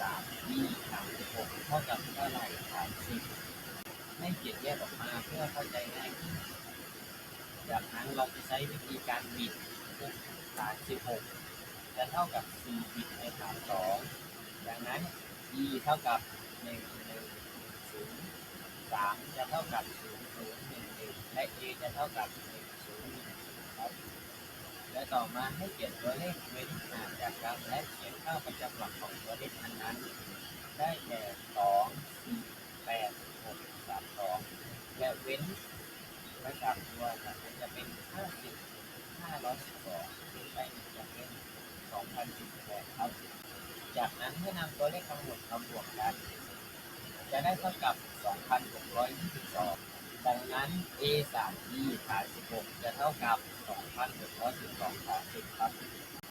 สาม b สามสิบหกเท่ากับเท่าไหร่สามสิบให้เขียนแยกออกมาเพื่อเข้าใจง่ายขึ้น จากนั้นเราจะใช้วิธีการบิดฐานสิบหกจะเท่ากับ4บิดในฐานสองดังนั้น e เท่ากับ1 1 0 3จะเท่ากับ0 0 1 1และ a จะเท่ากับ1 0 1ครับและ ต่อมาให้เขียนตัวเลขเว้นห่างจากกันและเขียนค่าประจำหลักของตัวเลขนนั้น ได้แก่2 4 8 6 3 2และเว้นไว้กับตัวจากนั้นจะเป็น50 512ขึ้นไปหนึ่งจะเป็น2018ครับ จากนั้นเมื่อนำตัวเลขทั้งหมดมาบวกกัน จะได้เท่ากับ2,622ดังนั้น a 3 b ฐาน16จะเท่ากับ 2,612ฐาน10ครับ